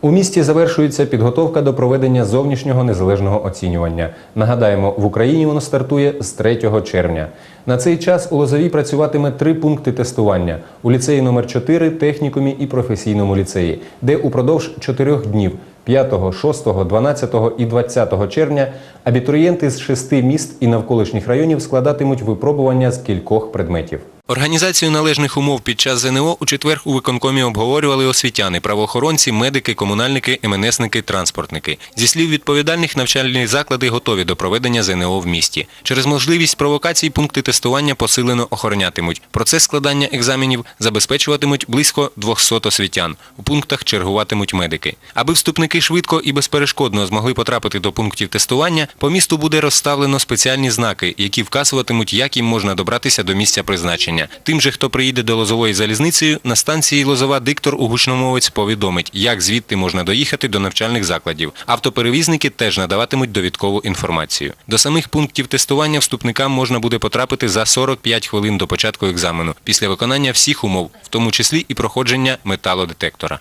У місті завершується підготовка до проведення зовнішнього незалежного оцінювання. Нагадаємо, в Україні воно стартує з 3 червня. На цей час у Лозовій працюватиме три пункти тестування у ліцеї номер 4 технікумі і професійному ліцеї, де упродовж чотирьох днів 5, 6, 12 і 20 червня абітурієнти з шести міст і навколишніх районів складатимуть випробування з кількох предметів. Організацію належних умов під час ЗНО у четвер у виконкомі обговорювали освітяни, правоохоронці, медики, комунальники, МНСники, транспортники. Зі слів відповідальних, навчальні заклади готові до проведення ЗНО в місті. Через можливість провокацій пункти тестування посилено охоронятимуть. Процес складання екзаменів забезпечуватимуть близько 200 освітян. У пунктах чергуватимуть медики. Аби вступники швидко і безперешкодно змогли потрапити до пунктів тестування, по місту буде розставлено спеціальні знаки, які вказуватимуть, як їм можна добратися до місця призначення. Тим же, хто приїде до Лозової залізницею, на станції Лозова диктор у гучномовець повідомить, як звідти можна доїхати до навчальних закладів. Автоперевізники теж надаватимуть довідкову інформацію. До самих пунктів тестування вступникам можна буде потрапити за 45 хвилин до початку екзамену, після виконання всіх умов, в тому числі і проходження металодетектора.